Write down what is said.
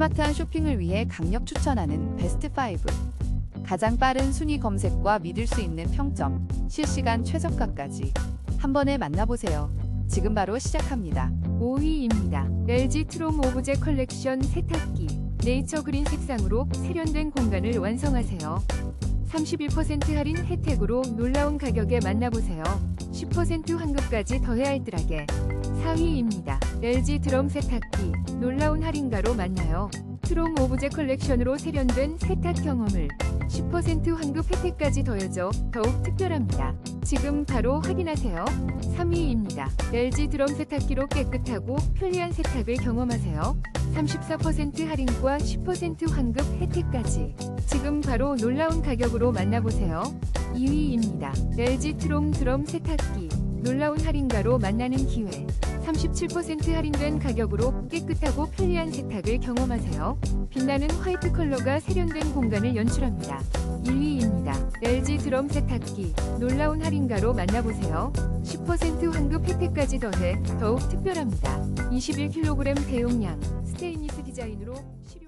스마트한 쇼핑을 위해 강력 추천하는 베스트 5. 가장 빠른 순위 검색과 믿을 수 있는 평점, 실시간 최저가까지 한 번에 만나보세요. 지금 바로 시작합니다. 5위입니다. LG 트롬 오브제 컬렉션 세탁기 네이처 그린 색상으로 세련된 공간을 완성하세요. 31% 할인 혜택으로 놀라운 가격에 만나보세요. 10% 환급까지 더해 알뜰하게 4위입니다. LG 드럼 세탁기 놀라운 할인가로 만나요. 트롬 오브제 컬렉션으로 세련된 세탁 경험을 10% 환급 혜택까지 더해져 더욱 특별합니다. 지금 바로 확인하세요. 3위입니다. LG 드럼 세탁기로 깨끗하고 편리한 세탁을 경험하세요. 34% 할인과 10% 환급 혜택까지 지금 바로 놀라운 가격으로 만나보세요. 2위입니다. LG 트롬 드럼 세탁기 놀라운 할인가로 만나는 기회 37% 할인된 가격으로 깨끗하고 편리한 세탁을 경험하세요. 빛나는 화이트 컬러가 세련된 공간을 연출합니다. 1위입니다. LG 드럼 세탁기 놀라운 할인가로 만나보세요. 10% 환급 혜택까지 더해 더욱 특별합니다. 21kg 대용량 스테인리스 디자인으로 10